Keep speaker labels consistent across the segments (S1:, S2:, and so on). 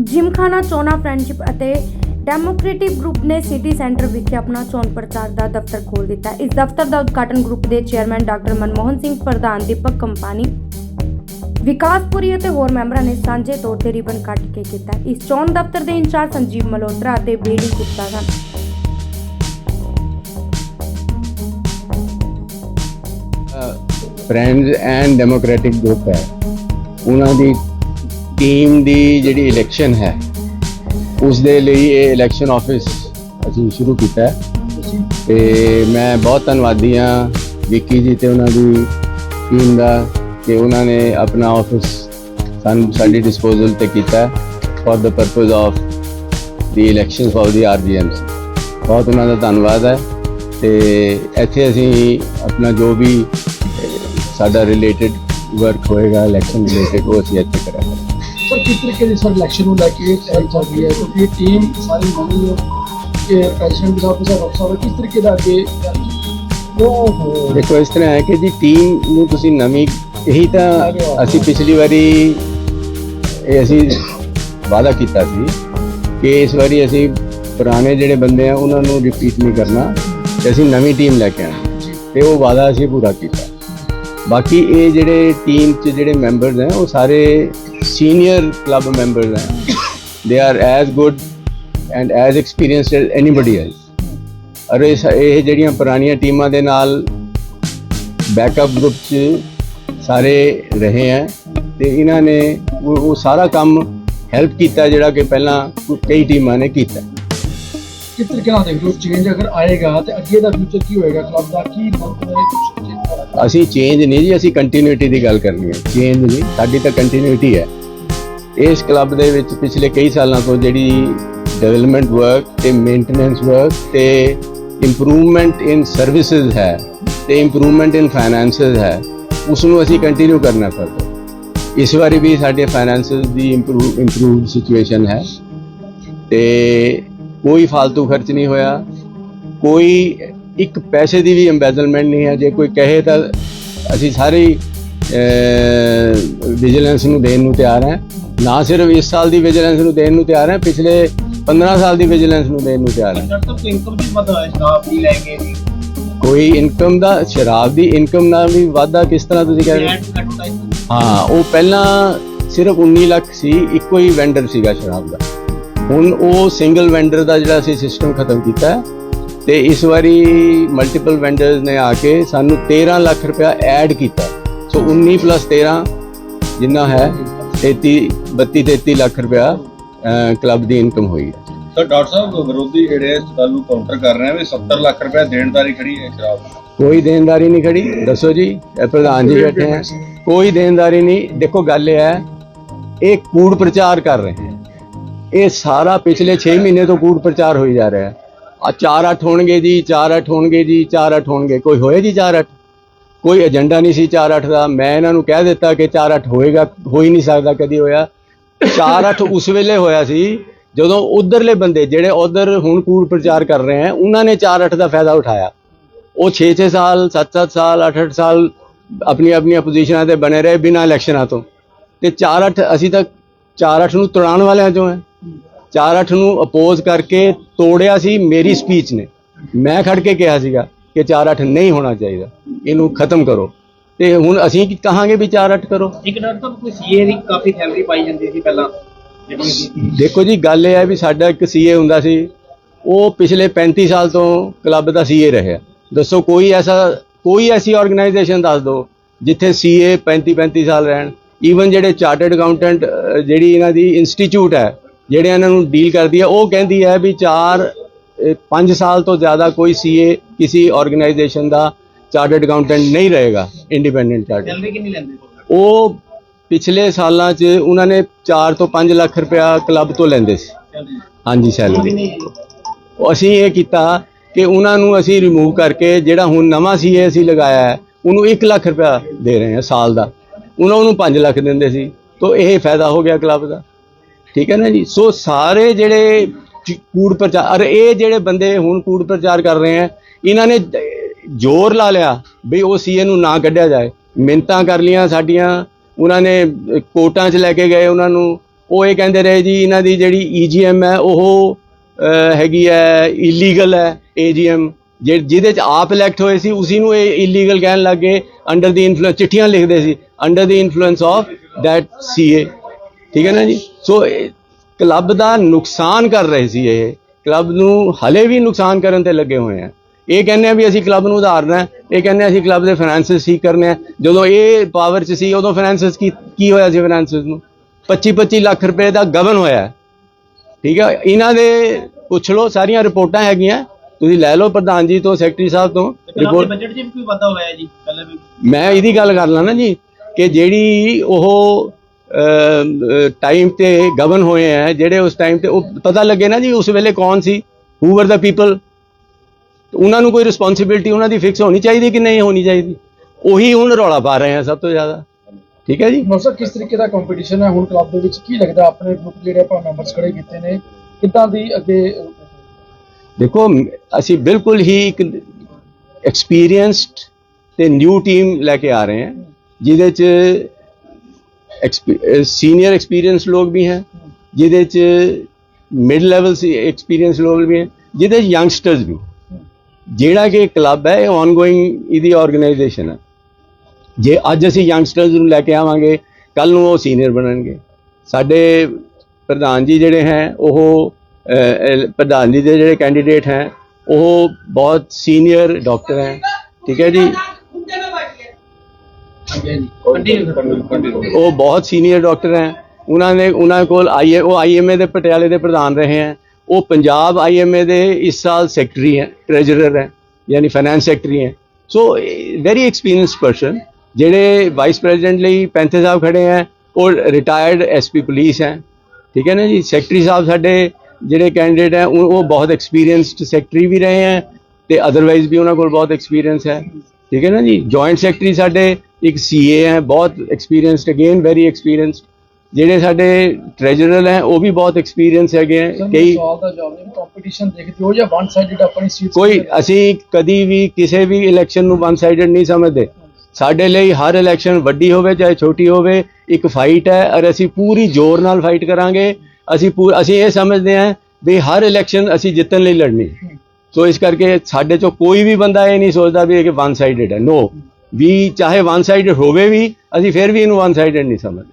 S1: ਜਿਮਖਾਨਾ ਚੋਣਾ ਫਰੈਂਡਸ਼ਿਪ ਅਤੇ democratic group ਨੇ ਸਿਟੀ ਸੈਂਟਰ ਵਿਖੇ ਆਪਣਾ ਚੋਣ ਪ੍ਰਚਾਰ ਦਾ ਦਫ਼ਤਰ ਖੋਲ੍ਹ ਦਿੱਤਾ। ਇਸ ਦਫ਼ਤਰ ਦਾ ਉਦਘਾਟਨ ਗਰੁੱਪ ਦੇ ਚੇਅਰਮੈਨ ਡਾਕਟਰ ਮਨਮੋਹਨ ਸਿੰਘ, ਪ੍ਰਧਾਨ ਦੀਪਕ ਕੰਪਾਨੀ, ਵਿਕਾਸਪੁਰੀ ਅਤੇ ਹੋਰ ਮੈਂਬਰਾਂ ਨੇ ਸਾਂਝੇ ਤੌਰ ਤੇ ਰਿਬਨ ਕੱਟ ਕੇ ਕੀਤਾ। ਇਸ ਚੋਣ ਦਫ਼ਤਰ ਦੇ ਇੰਚਾਰਜ ਸੰਜੀਵ ਮਲਹੋਤਰਾ ਅਤੇ ਬੀਡੀ ਗੁਪਤਾ ਸਨ।
S2: ਫਰੈਂਡਸ ਐਂਡ ਡੈਮੋਕ੍ਰੈਟਿਕ ਗਰੁੱਪ ਹੈ। ਉਹਨਾਂ ਦੀ ਟੀਮ ਦੀ ਜਿਹੜੀ ਇਲੈਕਸ਼ਨ ਹੈ ਉਸ ਦੇ ਲਈ ਇਹ ਇਲੈਕਸ਼ਨ ਆਫਿਸ ਅਸੀਂ ਸ਼ੁਰੂ ਕੀਤਾ ਹੈ। ਤੇ ਮੈਂ ਬਹੁਤ ਧੰਨਵਾਦੀ ਹਾਂ ਵਿੱਕੀ ਜੀ ਤੇ ਉਹਨਾਂ ਦੀ ਟੀਮ ਦਾ ਕਿ ਉਹਨਾਂ ਨੇ ਆਪਣਾ ਆਫਿਸ ਸਾਨੂੰ, ਸਾਡੀ ਡਿਸਪੋਜ਼ਲ ਤੇ ਕੀਤਾ for the purpose of the elections of the RGMC ਬਹੁਤ ਉਹਨਾਂ ਦਾ ਧੰਨਵਾਦ ਹੈ ਤੇ ਇੱਥੇ ਅਸੀਂ ਆਪਣਾ ਜੋ ਵੀ, ਸਾਡਾ ਰਿਲੇਟਡ ਵਰਕ ਹੋਏਗਾ ਇਲੈਕਸ਼ਨ ਰਿਲੇਟਡ ਉਹ ਅਸੀਂ ਇੱਥੇ ਕਰਾਂਗੇ।
S3: ਸਰ ਕਿਸ ਤਰੀਕੇ ਦੀ ਸਰ ਇਲੈਕਸ਼ਨ ਨੂੰ ਲੈ ਕੇ ਤਿਆਰੀ ਚੱਲ ਰਹੀ ਹੈ? ਕਿਉਂਕਿ ਇਹ ਟੀਮ ਸਾਰੀ ਨਵੀਂ ਹੈ ਕਿ ਪ੍ਰੈਜ਼ੀਡੈਂਟ ਸਾਹਿਬ ਤੇ ਸਾਹਿਬ ਕਿਸ ਤਰੀਕੇ ਦਾ ਅੱਗੇ ਉਹ
S2: ਦੇਖੋ ਇਸ ਤਰ੍ਹਾਂ ਹੈ ਕਿ ਜੀ ਟੀਮ ਨੂੰ ਤੁਸੀਂ ਨਵੀਂ ਇਹੀ ਤਾਂ ਅਸੀਂ ਪਿਛਲੀ ਵਾਰੀ ਇਹ ਅਸੀਂ ਵਾਅਦਾ ਕੀਤਾ ਸੀ ਕਿ ਇਸ ਵਾਰੀ ਅਸੀਂ ਪੁਰਾਣੇ ਜਿਹੜੇ ਬੰਦੇ ਆ ਉਹਨਾਂ ਨੂੰ ਰਿਪੀਟ ਨਹੀਂ ਕਰਨਾ ਤੇ ਅਸੀਂ ਨਵੀਂ ਟੀਮ ਲੈ ਕੇ ਆਣੀ ਤੇ ਉਹ ਵਾਅਦਾ ਅਸੀਂ ਪੂਰਾ ਕੀਤਾ। ਬਾਕੀ ਇਹ ਜਿਹੜੇ ਟੀਮ 'ਚ ਜਿਹੜੇ ਮੈਂਬਰਸ ਹੈ ਉਹ ਸਾਰੇ ਸੀਨੀਅਰ ਕਲੱਬ ਮੈਂਬਰਸ ਹੈ they are as good and as experienced as anybody else ਔਰ ਇਹ ਇਹ ਜਿਹੜੀਆਂ ਪੁਰਾਣੀਆਂ ਟੀਮਾਂ ਦੇ ਨਾਲ ਬੈਕਅਪ ਗਰੁੱਪ 'ਚ ਸਾਰੇ ਰਹੇ ਹੈ ਤੇ ਇਹਨਾਂ ਨੇ ਉਹ ਸਾਰਾ ਕੰਮ ਹੈਲਪ ਕੀਤਾ ਜਿਹੜਾ ਕਿ ਪਹਿਲਾਂ ਕਈ ਟੀਮਾਂ ਨੇ ਕੀਤਾ।
S3: ਕਿਸ ਤਰੀਕੇ ਨਾਲ ਦੇਖਦੇ ਹੋ ਚੇਂਜ ਅਗਰ ਆਏਗਾ ਤੇ ਅੱਗੇ ਦਾ ਫਿਊਚਰ ਕੀ ਹੋਏਗਾ? ਕਲੱਬ ਦਾ ਕੀ ਮਤਲਬ
S2: ਅਸੀਂ ਚੇਂਜ ਨਹੀਂ ਜੀ, ਅਸੀਂ ਕੰਟੀਨਿਊਟੀ ਦੀ ਗੱਲ ਕਰਨੀ ਹੈ। ਚੇਂਜ ਨਹੀਂ ਸਾਡੀ ਤਾਂ ਕੰਟੀਨਿਊਟੀ ਹੈ। ਇਸ ਕਲੱਬ ਦੇ ਵਿੱਚ ਪਿਛਲੇ ਕਈ ਸਾਲਾਂ ਤੋਂ ਜਿਹੜੀ ਡਿਵੈਲਪਮੈਂਟ ਵਰਕ ਤੇ ਮੇਨਟੇਨੈਂਸ ਵਰਕ ਤੇ ਇੰਪਰੂਵਮੈਂਟ ਇਨ ਸਰਵਿਸਿਜ਼ ਹੈ ਤੇ ਇੰਪਰੂਵਮੈਂਟ ਇਨ ਫਾਈਨੈਂਸਸ ਹੈ ਉਸ ਨੂੰ ਅਸੀਂ ਕੰਟੀਨਿਊ ਕਰਨਾ ਫਰਦਰ ਇਸ ਵਾਰੀ ਵੀ ਸਾਡੇ ਫਾਈਨੈਂਸਸ ਦੀ ਇੰਪਰੂਵ ਇੰਪਰੂਵਡ ਸਿਚੁਏਸ਼ਨ ਹੈ ਤੇ ਕੋਈ ਫालतू ਖਰਚ ਨਹੀਂ ਹੋਇਆ, ਕੋਈ ਇੱਕ ਪੈਸੇ ਦੀ ਵੀ ਐਮਬੈਜ਼ਲਮੈਂਟ ਨਹੀਂ ਹੈ ਜੇ ਕੋਈ ਕਹੇ ਤਾਂ ਅਸੀਂ ਸਾਰੇ ਵਿਜੀਲੈਂਸ ਨੂੰ ਦੇਣ ਨੂੰ ਤਿਆਰ ਹਾਂ। ਨਾ ਸਿਰਫ ਇਸ ਸਾਲ ਦੀ ਵਿਜੀਲੈਂਸ ਨੂੰ ਦੇਣ ਨੂੰ ਤਿਆਰ ਹਾਂ ਪਿਛਲੇ 15 ਸਾਲ ਦੀ ਵਿਜੀਲੈਂਸ ਨੂੰ ਦੇਣ ਨੂੰ ਤਿਆਰ ਹਾਂ।
S3: ਇਨਕਮ ਦੀ ਲੈ ਕੇ
S2: ਕੋਈ ਇਨਕਮ ਦਾ ਸ਼ਰਾਬ ਦੀ ਇਨਕਮ ਨਾਲ ਵੀ ਵਾਧਾ ਕਿਸ ਤਰ੍ਹਾਂ ਤੁਸੀਂ ਕਹਿ ਰਹੇ ਹੋ? ਹਾਂ ਉਹ ਪਹਿਲਾਂ ਸਿਰਫ 19 ਲੱਖ ਸੀ ਇੱਕੋ ਹੀ ਵੈਂਡਰ ਸੀਗਾ ਸ਼ਰਾਬ ਦਾ। ਹੁਣ ਉਹ ਸਿੰਗਲ ਵੈਂਡਰ ਦਾ ਜਿਹੜਾ ਅਸੀਂ ਸਿਸਟਮ ਖਤਮ ਕੀਤਾ ਹੈ ਤੇ ਇਸ ਵਾਰੀ ਮਲਟੀਪਲ ਵੈਂਡਰਸ ਨੇ ਆ ਕੇ ਸਾਨੂੰ 13 ਲੱਖ ਰੁਪਇਆ ਐਡ ਕੀਤਾ। ਸੋ 19 plus 13 ਜਿੰਨਾ ਹੈ 33 32 33 ਲੱਖ ਰੁਪਇਆ ਕਲੱਬ ਦੀ ਇਨਕਮ ਹੋਈ ਹੈ।
S4: ਸਰ ਡਾਕਟਰ ਸਾਹਿਬ ਵਿਰੋਧੀ ਜਿਹੜੇ ਇਸ ਗੱਲ ਨੂੰ ਕਾਊਂਟਰ ਕਰ ਰਹੇ ਆ ਵੀ 70 ਲੱਖ ਰੁਪਏ ਦੇਣਦਾਰੀ ਖੜੀ ਹੈ ਸ਼ਰਾਬ।
S2: ਕੋਈ ਦੇਣਦਾਰੀ ਨਹੀਂ ਖੜੀ ਦੱਸੋ ਜੀ ਇਹ ਪ੍ਰਧਾਨ ਜੀ ਬੈਠੇ ਹੈ। ਕੋਈ ਦੇਣਦਾਰੀ ਨਹੀਂ ਦੇਖੋ ਗੱਲ ਇਹ ਹੈ ਇਹ ਕੂੜ ਪ੍ਰਚਾਰ ਕਰ ਰਹੇ ਹੈ। ਇਹ ਸਾਰਾ ਪਿਛਲੇ 6 ਮਹੀਨੇ ਤੋਂ ਕੂੜ ਪ੍ਰਚਾਰ ਹੋਈ ਜਾ ਰਿਹਾ ਹੈ। ਆ 4 8 ਹੋਣਗੇ ਜੀ 4 8 ਹੋਣਗੇ ਜੀ 4 8 ਹੋਣਗੇ। ਕੋਈ ਹੋਏ ਜੀ 4 8 ਕੋਈ ਏਜੰਡਾ ਨਹੀਂ ਸੀ 4 8 ਦਾ। ਮੈਂ ਇਹਨਾਂ ਨੂੰ ਕਹਿ ਦਿੱਤਾ ਕਿ 4 8 ਹੋਏਗਾ, ਹੋ ਹੀ ਨਹੀਂ ਸਕਦਾ ਕਦੀ ਹੋਇਆ। 4 8 ਉਸ ਵੇਲੇ ਹੋਇਆ ਸੀ, ਜਦੋਂ ਉਧਰਲੇ ਬੰਦੇ ਜਿਹੜੇ ਉਧਰ ਹੁਣ ਕੂੜ ਪ੍ਰਚਾਰ ਕਰ ਰਹੇ ਹੈ, ਉਹਨਾਂ ਨੇ 4 8 ਦਾ ਫਾਇਦਾ ਉਠਾਇਆ। ਉਹ 6-6 ਸਾਲ 7-7 ਸਾਲ 8-8 ਸਾਲ ਆਪਣੀ ਆਪਣੀਆਂ ਪੋਜੀਸ਼ਨਾਂ ਤੇ ਬਣੇ ਰਹੇ ਬਿਨਾਂ ਇਲੈਕਸ਼ਨਾਂ ਤੋਂ। ਤੇ 4-8 ਅਸੀਂ ਤਾਂ 4-8 ਨੂੰ ਤੁੜਾਉਣ ਵਾਲਿਆਂ ਚੋਂ ਹੈ। 4-8 ਨੂੰ ਅਪੋਜ਼ ਕਰਕੇ ਤੋੜਿਆ ਸੀ ਮੇਰੀ ਸਪੀਚ ਨੇ। ਮੈਂ ਖੜ ਕੇ ਕਿਹਾ ਸੀਗਾ ਕਿ 4-8 ਨਹੀਂ ਹੋਣਾ ਚਾਹੀਦਾ। ਇਹਨੂੰ ਖਤਮ ਕਰੋ। ਤੇ ਹੁਣ ਅਸੀਂ ਕੀ ਕਹਾਂਗੇ ਵੀ 4-8 ਕਰੋ?
S5: ਇੱਕ ਡਾਕਟਰ ਸਾਹਿਬ ਕੋਈ ਸੀਏ ਦੀ ਕਾਫੀ ਸੈਲਰੀ ਪਾਈ ਜਾਂਦੀ ਸੀ ਪਹਿਲਾਂ।
S2: ਦੇਖੋ ਜੀ ਗੱਲ ਇਹ ਹੈ ਵੀ ਸਾਡਾ ਇੱਕ ਸੀਏ ਹੁੰਦਾ ਸੀ। ਉਹ ਪਿਛਲੇ 35 ਸਾਲ ਤੋਂ ਕਲੱਬ ਦਾ ਸੀਏ ਰਿਹਾ। ਦੱਸੋ ਕੋਈ ਐਸਾ ਕੋਈ ਐਸੀ ਆਰਗੇਨਾਈਜੇਸ਼ਨ ਦੱਸ ਦਿਓ ਜਿੱਥੇ ਸੀਏ 35 35 ਸਾਲ ਰਹਿਣ। ਈਵਨ ਜਿਹੜੇ ਚਾਰਟਰਡ ਅਕਾਊਂਟੈਂਟ ਜਿਹੜੀ ਇਹਨਾਂ ਦੀ ਇੰਸਟੀਚਿਊਟ ਹੈ ਜਿਹੜੇ ਇਹਨਾਂ ਨੂੰ ਡੀਲ ਕਰਦੀ ਹੈ ਉਹ ਕਹਿੰਦੀ ਹੈ ਵੀ 4 5 ਸਾਲ ਤੋਂ ਜ਼ਿਆਦਾ ਕੋਈ ਸੀਏ ਕਿਸੇ ਆਰਗੇਨਾਈਜੇਸ਼ਨ ਦਾ ਚਾਰਟਰਡ ਅਕਾਊਂਟੈਂਟ ਨਹੀਂ ਰਹੇਗਾ ਇੰਡੀਪੈਂਡੈਂਟ ਚਾਰਟਰਡ
S5: ਸੈਲਰੀ ਕਿੰਨੀ ਲੈਂਦੇ
S2: ਉਹ ਪਿਛਲੇ ਸਾਲਾਂ 'ਚ ਉਹਨਾਂ ਨੇ 4 ਤੋਂ 5 ਲੱਖ ਰੁਪਇਆ ਕਲੱਬ ਤੋਂ ਲੈਂਦੇ ਸੀ। ਹਾਂਜੀ ਸੈਲਰੀ ਅਸੀਂ ਇਹ ਕੀਤਾ ਕਿ ਉਹਨਾਂ ਨੂੰ ਅਸੀਂ ਰਿਮੂਵ ਕਰਕੇ ਜਿਹੜਾ ਹੁਣ ਨਵਾਂ ਸੀ ਇਹ ਅਸੀਂ ਲਗਾਇਆ ਹੈ ਉਹਨੂੰ 1 ਲੱਖ ਰੁਪਇਆ ਦੇ ਰਹੇ ਹਾਂ ਸਾਲ ਦਾ। ਉਹਨਾਂ ਨੂੰ 5 ਲੱਖ ਦਿੰਦੇ ਸੀ ਤੋਂ ਇਹ ਫਾਇਦਾ ਹੋ ਗਿਆ ਕਲੱਬ ਦਾ। ਠੀਕ ਹੈ ਨਾ ਜੀ? ਸੋ ਸਾਰੇ ਜਿਹੜੇ ਕੂੜ ਪ੍ਰਚਾਰ ਅਰੇ ਇਹ ਜਿਹੜੇ ਬੰਦੇ ਹੁਣ ਕੂੜ ਪ੍ਰਚਾਰ ਕਰ ਰਹੇ ਹੈ ਇਹਨਾਂ ਨੇ ਜ਼ੋਰ ਲਾ ਲਿਆ ਵੀ ਉਹ ਸੀਏ ਨੂੰ ਨਾ ਕੱਢਿਆ ਜਾਏ। ਮਿੰਤਾਂ ਕਰ ਲੀਆਂ ਸਾਡੀਆਂ ਉਹਨਾਂ ਨੇ ਅਹ, ਕੋਰਟਾਂ 'ਚ ਲੈ ਕੇ ਗਏ ਉਹਨਾਂ ਨੂੰ। ਉਹ ਇਹ ਕਹਿੰਦੇ ਰਹੇ ਜੀ ਇਹਨਾਂ ਦੀ ਜਿਹੜੀ ਈਜੀਐਮ ਹੈ ਉਹ ਹੈਗੀ ਹੈ ਇਲੀਗਲ ਹੈ ਏਜੀਐਮ ਜਿਹਦੇ ਚ ਆਪ ਇਲੈਕਟ ਹੋਏ ਸੀ ਉਸੇ ਨੂੰ ਇਹ ਇਲੀਗਲ ਕਹਿਣ ਲੱਗੇ ਅੰਡਰ ਦੀ ਇਨਫਲੂਐਂਸ ਚਿੱਠੀਆਂ ਲਿਖਦੇ ਸੀ। Under the influence of that CA ਠੀਕ ਹੈ ਨਾ ਜੀ? ਸੋ ਕਲੱਬ ਦਾ ਨੁਕਸਾਨ ਕਰ ਰਹੇ ਸੀ ਇਹ। ਕਲੱਬ ਨੂੰ ਹਲੇ ਵੀ ਨੁਕਸਾਨ ਕਰਨ ਤੇ ਲੱਗੇ ਹੋਏ ਆ। ਇਹ ਕਹਿੰਦੇ ਆ ਵੀ ਅਸੀਂ ਕਲੱਬ ਨੂੰ ਉਧਾਰਨਾ ਹੈ ਇਹ ਕਹਿੰਦੇ ਆ ਅਸੀਂ ਕਲੱਬ ਦੇ ਫਾਈਨੈਂਸਸ ਠੀਕ ਕਰਨੇ ਆ। ਜਦੋਂ ਇਹ ਪਾਵਰ 'ਚ ਸੀ ਉਦੋਂ ਫਾਈਨੈਂਸਸ ਕੀ ਕੀ ਹੋਇਆ ਸੀ ਫਾਈਨੈਂਸਸ ਨੂੰ? 25 25 ਲੱਖ ਰੁਪਏ ਦਾ ਗਬਨ ਹੋਇਆ। ਠੀਕ ਹੈ ਇਹਨਾਂ ਦੇ ਪੁੱਛ ਲਓ ਸਾਰੀਆਂ ਰਿਪੋਰਟਾਂ ਹੈਗੀਆਂ। ਤੁਸੀਂ ਲੈ ਲਓ ਪ੍ਰਧਾਨ ਜੀ ਤੋਂ ਸੈਕਟਰੀ ਸਾਹਿਬ ਤੋਂ। ਰਿਪੋਰਟ
S5: ਬਜਟ 'ਚ ਵੀ ਕੋਈ ਵਾਧਾ ਹੋਇਆ ਜੀ? ਪਹਿਲਾਂ ਵੀ
S2: ਮੈਂ ਇਹਦੀ ਗੱਲ ਕਰ ਲਾਂ ਨਾ ਜੀ ਕਿ ਜਿਹੜੀ ਉਹ ਟਾਈਮ ਤੇ ਗਵਰਨ ਹੋਏ ਆ ਜਿਹੜੇ ਉਸ ਟਾਈਮ ਤੇ ਉਹ ਪਤਾ ਲੱਗੇ ਨਾ ਜੀ ਉਸ ਵੇਲੇ ਕੌਣ ਸੀ ਹੂ ਵਰ ਦਾ ਪੀਪਲ ਉਹਨਾਂ ਨੂੰ ਕੋਈ ਰਿਸਪੌਂਸਿਬਿਲਟੀ ਉਹਨਾਂ ਦੀ ਫਿਕਸ ਹੋਣੀ ਚਾਹੀਦੀ ਕਿ ਨਹੀਂ ਹੋਣੀ ਚਾਹੀਦੀ? ਉਹੀ ਹੁਣ ਰੌਲਾ ਪਾ ਰਹੇ ਆ ਸਭ ਤੋਂ ਜ਼ਿਆਦਾ। ਠੀਕ ਹੈ ਜੀ?
S3: ਨੌਸਰ ਕਿਸ ਤਰੀਕੇ ਦਾ ਕੰਪੀਟੀਸ਼ਨ ਹੈ? ਹੁਣ ਕਲੱਬ ਦੇ ਵਿੱਚ ਕੀ ਲੱਗਦਾ ਆਪਣੇ ਗਰੁੱਪ ਜਿਹੜੇ ਆਪਾਂ ਮੈਂਬਰਸ ਖੜੇ ਕੀਤੇ ਨੇ ਕਿੱਦਾਂ ਦੀ ਅੱਗੇ
S2: ਦੇਖੋ ਅਸੀਂ ਬਿਲਕੁਲ ਹੀ ਇੱਕ ਐਕਸਪੀਰੀਅੰਸਡ ਤੇ ਨਿਊ ਟੀਮ ਲੈ ਕੇ ਆ ਰਹੇ ਹਾਂ ਜਿਹਦੇ ਚ ਸੀਨੀਅਰ ਐਕਸਪੀਰੀਅੰਸ ਲੋਕ ਵੀ ਹੈ, ਜਿਹਦੇ ਚ ਮਿਡ ਲੈਵਲ ਸੀ ਐਕਸਪੀਰੀਅੰਸ ਲੋਕ ਵੀ ਹੈ, ਜਿਹਦੇ ਚ ਯੰਗਸਟਰਸ ਵੀ। ਜਿਹੜਾ ਕਿ ਕਲੱਬ ਹੈ, ਇਹ ਆਨਗੋਇੰਗ ਇਹਦੀ ਆਰਗੇਨਾਈਜੇਸ਼ਨ ਹੈ। ਜੇ ਅੱਜ ਅਸੀਂ ਯੰਗਸਟਰਸ ਨੂੰ ਲੈ ਕੇ ਆਵਾਂਗੇ ਕੱਲ ਨੂੰ ਉਹ ਸੀਨੀਅਰ ਬਣਨਗੇ। ਸਾਡੇ ਪ੍ਰਧਾਨ ਜੀ ਜਿਹੜੇ ਹੈ, ਉਹ ਪ੍ਰਧਾਨ ਜੀ ਦੇ ਜਿਹੜੇ ਕੈਂਡੀਡੇਟ ਹੈ, ਉਹ ਬਹੁਤ ਸੀਨੀਅਰ ਡਾਕਟਰ ਹੈ। ਠੀਕ ਹੈ ਜੀ? ਉਹ ਬਹੁਤ ਸੀਨੀਅਰ ਡਾਕਟਰ ਹੈ। ਉਹਨਾਂ ਨੇ, ਉਹਨਾਂ ਕੋਲ ਆਈ ਉਹ ਆਈਐਮਏ ਦੇ ਪਟਿਆਲੇ ਦੇ ਪ੍ਰਧਾਨ ਰਹੇ ਹੈ। ਉਹ ਪੰਜਾਬ ਆਈਐਮਏ ਦੇ ਇਸ ਸਾਲ ਸੈਕਟਰੀ ਹੈ ਟ੍ਰੈਜਰਰ ਹੈ, ਯਾਨੀ ਫਾਈਨੈਂਸ ਸੈਕਟਰੀ ਹੈ। ਸੋ ਵੈਰੀ ਐਕਸਪੀਰੀਅੰਸਡ ਪਰਸਨ ਜਿਹੜੇ ਵਾਈਸ ਪ੍ਰੈਜ਼ੀਡੈਂਟ ਲਈ ਪੈਂਥੇ ਸਾਹਿਬ ਖੜੇ ਹੈ ਉਹ ਰਿਟਾਇਰਡ ਐਸਪੀ ਪੁਲਿਸ ਹੈ। ਠੀਕ ਹੈ ਨਾ ਜੀ? ਸੈਕਟਰੀ ਸਾਹਿਬ ਸਾਡੇ ਜਿਹੜੇ ਕੈਂਡੀਡੇਟ ਹੈ, ਉਹ ਉਹ ਬਹੁਤ ਐਕਸਪੀਰੀਅੰਸਡ ਸੈਕਟਰੀ ਵੀ ਰਹੇ ਹੈ, ਤੇ ਅਦਰਵਾਈਜ਼ ਵੀ ਉਹਨਾਂ ਕੋਲ ਬਹੁਤ ਐਕਸਪੀਰੀਅੰਸ ਹੈ। ਠੀਕ ਹੈ ਨਾ ਜੀ? ਜੁਆਇੰਟ ਸੈਕਟਰੀ ਸਾਡੇ ਇੱਕ ਸੀਏ ਹੈ ਬਹੁਤ ਐਕਸਪੀਰੀਅੰਸਡ ਅਗੇਨ ਵੈਰੀ ਐਕਸਪੀਰੀਅੰਸਡ ਜਿਹੜੇ ਸਾਡੇ ਟ੍ਰੈਜਰਰ ਹੈ ਉਹ ਵੀ ਬਹੁਤ ਐਕਸਪੀਰੀਅੰਸ ਹੈਗੇ ਹੈ। ਕਈ
S3: ਸਵਾਲ ਦਾ ਜਵਾਬ ਹੈ ਕੰਪੀਟੀਸ਼ਨ ਦੇਖਦੇ ਹੋ ਜਾਂ ਵਨ ਸਾਈਡਡ ਆਪਣੀ ਸੀਟ
S2: ਕੋਈ ਅਸੀਂ ਕਦੀ ਵੀ ਕਿਸੇ ਵੀ ਇਲੈਕਸ਼ਨ ਨੂੰ ਵਨ ਸਾਈਡਡ ਨਹੀਂ ਸਮਝਦੇ। ਸਾਡੇ ਲਈ ਹਰ ਇਲੈਕਸ਼ਨ ਵੱਡੀ ਹੋਵੇ ਚਾਹੇ ਛੋਟੀ ਹੋਵੇ ਇੱਕ ਫਾਈਟ ਹੈ ਔਰ ਅਸੀਂ ਪੂਰੀ ਜ਼ੋਰ ਨਾਲ ਫਾਈਟ ਕਰਾਂਗੇ। ਅਸੀਂ ਅਸੀਂ ਇਹ ਸਮਝਦੇ ਹਾਂ ਵੀ ਹਰ ਇਲੈਕਸ਼ਨ ਅਸੀਂ ਜਿੱਤਣ ਲਈ ਲੜਨੀ ਹੈ। ਸੋ ਇਸ ਕਰਕੇ ਸਾਡੇ ਚੋਂ ਕੋਈ ਵੀ ਬੰਦਾ ਇਹ ਨਹੀਂ ਸੋਚਦਾ ਵੀ ਇਹ ਵਨ ਸਾਈਡਡ ਹੈ। ਨੋ ਵੀ ਚਾਹੇ ਵਨ ਸਾਈਡਡ ਹੋਵੇ ਵੀ, ਅਸੀਂ ਫਿਰ ਵੀ ਇਹਨੂੰ ਵਨ ਸਾਈਡਡ ਨਹੀਂ ਸਮਝਦੇ।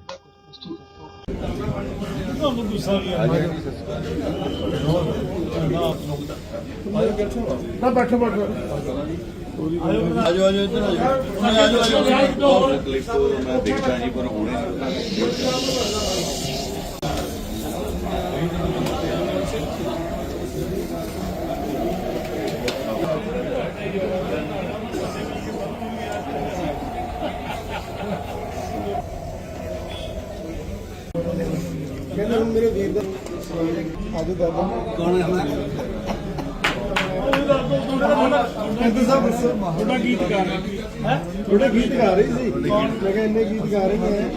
S4: ਆਜੋ ਆਜੋ ਇੱਧਰ ਆਜੋ। ਆਜੋ ਆਜੋ ਕਲਿੱਪ ਮੈਂ ਦੇਖਦਾ ਜੀ ਪਰ ਹੁਣੇ
S6: ਥੋੜੇ ਗੀਤ ਗਾ ਰਹੀ ਸੀ। ਮੈਂ ਕਿਹਾ ਇੰਨੇ ਗੀਤ ਗਾ ਰਹੀ ਹੈ।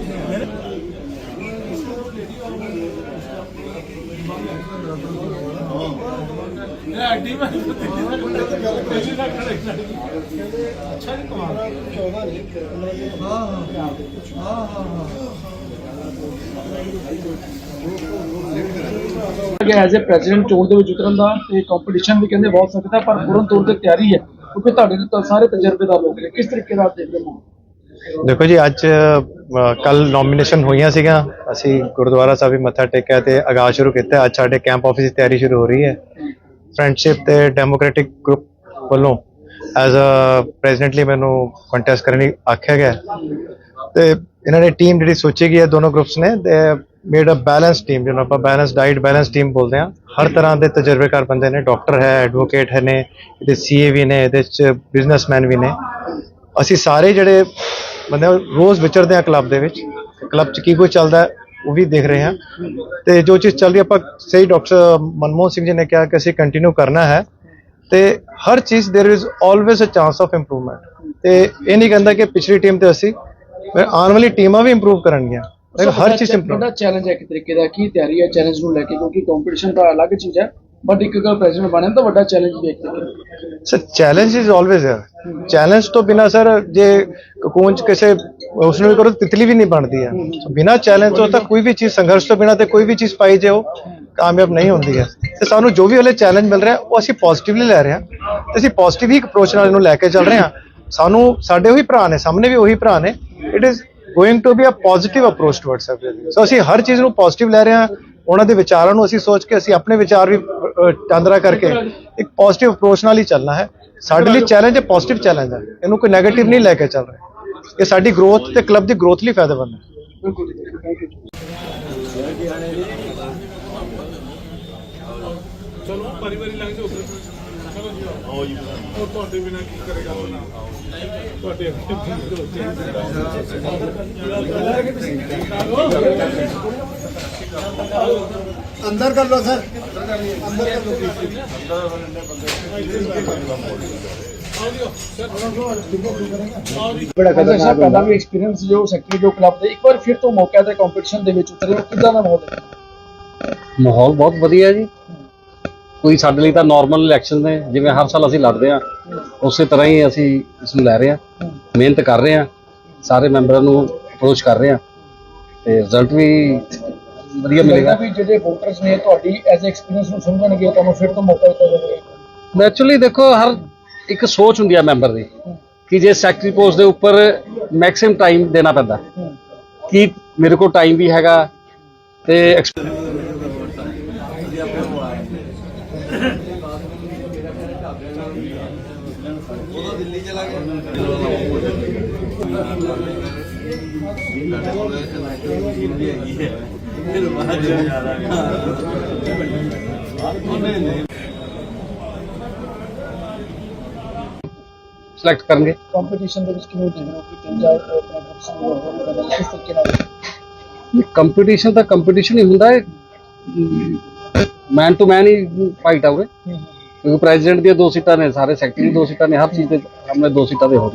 S3: ਕਿ ਐਜ਼ ਅ ਪ੍ਰੈਜ਼ੀਡੈਂਟ ਚੋਣ ਦੇ ਵਿੱਚ ਉਤਰਨ ਦਾ ਤੇ ਕੰਪੀਟੀਸ਼ਨ ਵੀ ਕਹਿੰਦੇ ਬਹੁਤ ਸਖਤ ਪਰ ਪੂਰਨ ਤੌਰ ਤੇ ਤਿਆਰੀ ਹੈ, ਕਿਉਂਕਿ ਤੁਹਾਡੇ ਤਾਂ ਸਾਰੇ ਤਜਰਬੇਦਾਰ ਲੋਕ ਨੇ। ਕਿਸ ਤਰੀਕੇ ਦਾ ਦੇਖਦੇ ਹੋ?
S6: ਦੇਖੋ ਜੀ, ਅੱਜ ਕੱਲ ਨੋਮੀਨੇਸ਼ਨ ਹੋਈਆਂ ਸੀਗੀਆਂ। ਅਸੀਂ ਗੁਰਦੁਆਰਾ ਸਾਹਿਬ ਵੀ ਮੱਥਾ ਟੇਕਿਆ ਤੇ ਆਗਾਜ਼ ਸ਼ੁਰੂ ਕੀਤਾ। ਅੱਜ ਸਾਡੇ ਕੈਂਪ ਆਫਿਸ ਦੀ ਤਿਆਰੀ ਸ਼ੁਰੂ ਹੋ ਰਹੀ ਹੈ। ਫਰੈਂਡਸ਼ਿਪ ਤੇ ਡੈਮੋਕ੍ਰੈਟਿਕ ਗਰੁੱਪ ਵੱਲੋਂ ਐਜ਼ ਅ ਪ੍ਰੈਜ਼ੀਡੈਂਟਲੀ ਮੈਨੂੰ ਕੰਟੈਸਟ ਕਰਨ ਲਈ ਆਖਿਆ ਗਿਆ ਤੇ ਇਹਨਾਂ ਨੇ ਟੀਮ ਜਿਹੜੀ ਸੋਚੀ ਗਈ ਹੈ, ਦੋਨੋਂ ਗਰੁੱਪਸ ਨੇ, ਤੇ ਮੇਡ ਅ ਬੈਲੈਂਸ ਟੀਮ ਜਿਹਨੂੰ ਆਪਾਂ ਬੈਲੈਂਸ ਡਾਈਟ ਬੈਲੈਂਸ ਟੀਮ ਬੋਲਦੇ ਹਾਂ ਹਰ ਤਰ੍ਹਾਂ ਦੇ ਤਜਰਬੇਕਾਰ ਬੰਦੇ ਨੇ ਡਾਕਟਰ ਹੈ ਐਡਵੋਕੇਟ ਹੈ ਨੇ ਇਹਦੇ ਸੀਏ ਵੀ ਨੇ ਇਹਦੇ ਚ ਬਿਜ਼ਨਸਮੈਨ ਵੀ ਨੇ ਅਸੀਂ ਸਾਰੇ ਜਿਹੜੇ ਬੰਦੇ ਆ, ਰੋਜ਼ ਵਿਚਰਦੇ ਆ ਕਲੱਬ ਦੇ ਵਿੱਚ ਕਲੱਬ 'ਚ ਕੀ ਕੁਝ ਚੱਲਦਾ ਹੈ, ਉਹ ਵੀ ਦੇਖ ਰਹੇ ਹਾਂ ਤੇ ਜੋ ਚੀਜ਼ ਚੱਲ ਰਹੀ ਆਪਾਂ ਸਹੀ ਡਾਕਟਰ ਮਨਮੋਹਨ ਸਿੰਘ ਜੀ ਨੇ ਕਿਹਾ ਕਿ ਅਸੀਂ ਕੰਟੀਨਿਊ ਕਰਨਾ ਹੈ ਤੇ ਹਰ ਚੀਜ਼ there is always a chance of improvement ਤੇ ਇਹ ਨਹੀਂ ਕਹਿੰਦਾ ਕਿ ਪਿਛਲੀ ਟੀਮ ਤੇ ਅਸੀਂ ਪਰ ਆਉਣ ਵਾਲੀ ਟੀਮਾਂ ਵੀ ਇੰਪਰੂਵ ਕਰਨਗੀਆਂ ਲੇਕਿਨ ਹਰ ਚੀਜ਼ ਇੰਪਰੂਵ
S3: ਵੱਡਾ ਚੈਲੰਜ ਹੈ ਇੱਕ ਤਰੀਕੇ ਦਾ ਕੀ ਤਿਆਰੀ ਹੈ ਚੈਲੰਜ ਨੂੰ ਲੈ ਕੇ ਕਿਉਂਕਿ ਕੰਪੀਟੀਸ਼ਨ ਤਾਂ ਅਲੱਗ ਚੀਜ਼ ਹੈ ਬਟ ਇੱਕ ਅਗਰ ਪ੍ਰੈਜ਼ੀਡੈਂਟ ਬਣਨ ਤਾਂ ਵੱਡਾ ਚੈਲੰਜ ਦੇਖਦੇ ਹੋ
S6: ਸਰ ਚੈਲੰਜ ਇਜ਼ ਆਲਵੇਜ਼ ਹੈ ਚੈਲੰਜ ਤੋਂ ਬਿਨਾ ਸਰ ਜੇ ਕੋਚ ਕਿਸੇ ਉਸ ਨੂੰ ਵੀ ਕਰੋ ਤਿਤਲੀ ਵੀ ਨਹੀਂ ਬਣਦੀ ਹੈ। ਬਿਨਾਂ ਚੈਲੰਜ ਤੋਂ ਤਾਂ ਕੋਈ ਵੀ ਚੀਜ਼ ਸੰਘਰਸ਼ ਤੋਂ ਬਿਨਾਂ ਤੇ ਕੋਈ ਵੀ ਚੀਜ਼ ਪਾਈ ਜੇ ਉਹ ਕਾਮਯਾਬ ਨਹੀਂ ਹੁੰਦੀ ਹੈ। ਤੇ ਸਾਨੂੰ ਜੋ ਵੀ ਹਲੇ ਚੈਲੰਜ ਮਿਲ ਰਿਹਾ ਉਹ ਅਸੀਂ ਪੋਜ਼ਿਟਿਵਲੀ ਲੈ ਰਹੇ ਹਾਂ। ਤੇ ਅਸੀਂ ਪੋਜ਼ਿਟਿਵ ਹੀ ਅਪਰੋਚ ਨਾਲ ਇਹਨੂੰ ਲੈ ਕੇ ਚੱਲ ਰਹੇ ਹਾਂ। ਸਾਨੂੰ ਸਾਡੇ ਉਹੀ ਭਰਾ ਨੇ ਸਾਹਮਣੇ ਵੀ ਉਹੀ ਭਰਾ ਨੇ। It is going to be a positive approach towards everything so ਅਸੀਂ ਹਰ ਚੀਜ਼ ਨੂੰ ਪੋਜ਼ਿਟਿਵ ਲੈ ਰਹੇ ਹਾਂ। ਉਹਨਾਂ ਦੇ ਵਿਚਾਰਾਂ ਨੂੰ ਅਸੀਂ ਸੋਚ ਕੇ ਅਸੀਂ ਆਪਣੇ ਵਿਚਾਰ ਵੀ ਅਹ, ਟਾਂਦਰਾ ਕਰਕੇ ਇੱਕ ਪੋਜ਼ਿਟਿਵ ਅਪਰੋਚ ਨਾਲ ਹੀ ਚੱਲਣਾ ਹੈ। ਸਾਡੇ ਲਈ ਚੈਲੰਜ ਹੈ ਪੋਜ਼ਿਟਿਵ ਚੈਲੰਜ ਹੈ। ਇਹਨੂੰ ਕੋਈ 네ਗੇਟਿਵ ਨਹੀਂ ਲੈ ਕੇ ਚੱਲ ਰਹੇ। ਇਹ ਸਾਡੀ ਗਰੋਥ ਤੇ ਕਲੱਬ ਦੀ ਗਰੋਥ ਲਈ ਫਾਇਦੇਮੰਦ ਹੈ।
S3: ਬੜਾ ਖਤਰਨਾਕ ਸਾਹਿਬ ਪਹਿਲਾਂ ਵੀ ਐਕਸਪੀਰੀਅੰਸ ਜੋ ਸੈਕਟਰੀ ਜੋ ਕਲੱਬ ਦੇ ਇੱਕ ਵਾਰ ਫਿਰ ਤੋਂ ਮੌਕੇ ਤੇ ਕੰਪੀਟੀਸ਼ਨ ਦੇ ਵਿੱਚ ਉਤਰੇ ਕਿਦਾਂ ਦਾ ਮਾਹੌਲ ਹੈ?
S7: ਮਾਹੌਲ ਬਹੁਤ ਵਧੀਆ ਜੀ। ਕੋਈ ਸਾਡੇ ਲਈ ਤਾਂ ਨਾਰਮਲ ਇਲੈਕਸ਼ਨ ਨੇ ਜਿਵੇਂ ਹਰ ਸਾਲ ਅਸੀਂ ਲੜਦੇ ਆ ਉਸੇ ਤਰ੍ਹਾਂ ਹੀ ਅਸੀਂ ਇਸ ਨੂੰ ਲੈ ਰਹੇ ਆ ਮਿਹਨਤ ਕਰ ਰਹੇ ਆ ਸਾਰੇ ਮੈਂਬਰਾਂ ਨੂੰ ਅਪਰੋਚ ਕਰ ਰਹੇ ਆ ਤੇ ਰਿਜ਼ਲਟ ਵੀ ਵਧੀਆ ਮਿਲੇਗਾ।
S3: ਵੀ ਜਿਹੜੇ ਵੋਟਰਸ ਨੇ ਤੁਹਾਡੀ ਐਜ਼ ਐਕਸਪੀਰੀਅੰਸ ਨੂੰ ਸਮਝਣਗੇ ਤੁਹਾਨੂੰ ਫਿਰ ਤੋਂ ਮੌਕਾ ਦਿੱਤਾ ਜਾਵੇਗਾ।
S7: ਨੈਚੁਰਲੀ ਦੇਖੋ ਹਰ ਇੱਕ ਸੋਚ ਹੁੰਦੀ ਆ ਮੈਂਬਰ ਦੀ ਕਿ ਜੇ ਸੈਕਟਰੀ ਪੋਸਟ ਦੇ ਉੱਪਰ ਮੈਕਸਿਮਮ ਟਾਈਮ ਦੇਣਾ ਪੈਂਦਾ। ਕਿ ਮੇਰੇ ਕੋਲ ਟਾਈਮ ਵੀ ਹੈਗਾ ਤੇ ਐਕਸ- ਸਿਲੈਕਟ ਕਰਨਗੇ।
S3: ਕੰਪੀਟੀਸ਼ਨ ਦੇ ਵਿੱਚ ਕਿਵੇਂ ਦੇਖ ਰਹੇ ਹੋ ਕਿ ਤਿੰਨ ਚਾਰ ਆਪਣੇ ਗਰੁੱਪਸ ਨੂੰ ਕਿਸ ਤਰੀਕੇ ਨਾਲ।
S7: ਕੰਪੀਟੀਸ਼ਨ ਤਾਂ ਕੰਪੀਟੀਸ਼ਨ ਹੀ ਹੁੰਦਾ ਹੈ। ਮੈਨ ਟੂ ਮੈਨ ਹੀ ਫਾਈਟ ਆਉਗੇ क्योंकि प्रेसिडेंट दी दो सीटा ने सारे सेक्रेटरी दो सीटा ने हर चीज के हमने दो सीटा दे हो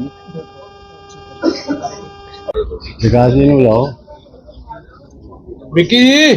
S2: विकास जी ने बुलाओ
S3: विक्की जी